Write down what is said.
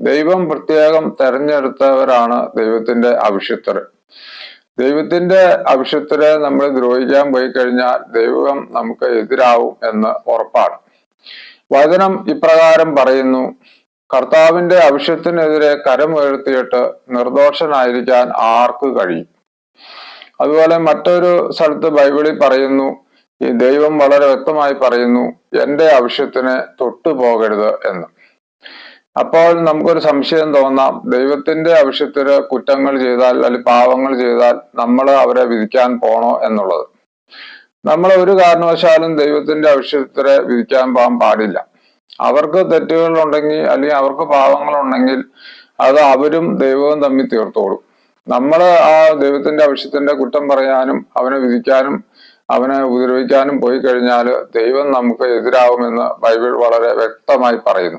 ദൈവം പ്രത്യേകം തെരഞ്ഞെടുത്തവരാണ് ദൈവത്തിന്റെ അഭിഷിക്തർ. ദൈവത്തിന്റെ അഭിഷിക്തരെ നമ്മൾ ദ്രോഹിക്കാൻ പോയി കഴിഞ്ഞാൽ ദൈവം നമുക്ക് എതിരാവും എന്ന് ഉറപ്പാണ്. വചനം ഇപ്രകാരം പറയുന്നു കർത്താവിന്റെ അഭിഷത്തിനെതിരെ കരമുയർത്തിയിട്ട് നിർദോഷനായിരിക്കാൻ ആർക്ക് കഴിയും? അതുപോലെ മറ്റൊരു സ്ഥലത്ത് ബൈബിളിൽ പറയുന്നു ഈ ദൈവം വളരെ വ്യക്തമായി പറയുന്നു എന്റെ ആവശ്യത്തിന് തൊട്ടു പോകരുത് എന്ന്. അപ്പോൾ നമുക്കൊരു സംശയം തോന്നാം. ദൈവത്തിന്റെ ആവശ്യത്തിന് കുറ്റങ്ങൾ ചെയ്താൽ അല്ലെങ്കിൽ പാവങ്ങൾ ചെയ്താൽ നമ്മൾ അവരെ വിധിക്കാൻ പോണോ എന്നുള്ളത്. നമ്മൾ ഒരു കാരണവശാലും ദൈവത്തിന്റെ ആവശ്യത്തിന് വിധിക്കാൻ പോകാൻ പാടില്ല. അവർക്ക് തെറ്റുകൾ ഉണ്ടെങ്കിൽ അല്ലെങ്കിൽ അവർക്ക് പാവങ്ങൾ ഉണ്ടെങ്കിൽ അത് അവരും ദൈവവും തമ്മിൽ തീർത്തോളും. നമ്മൾ ആ ദൈവത്തിന്റെ ആവശ്യത്തിന്റെ കുറ്റം പറയാനും അവനെ വിധിക്കാനും അവനെ ഉപദ്രവിക്കാനും പോയി കഴിഞ്ഞാൽ ദൈവം നമുക്ക് എതിരാവുമെന്ന് ബൈബിൾ വളരെ വ്യക്തമായി പറയുന്നു.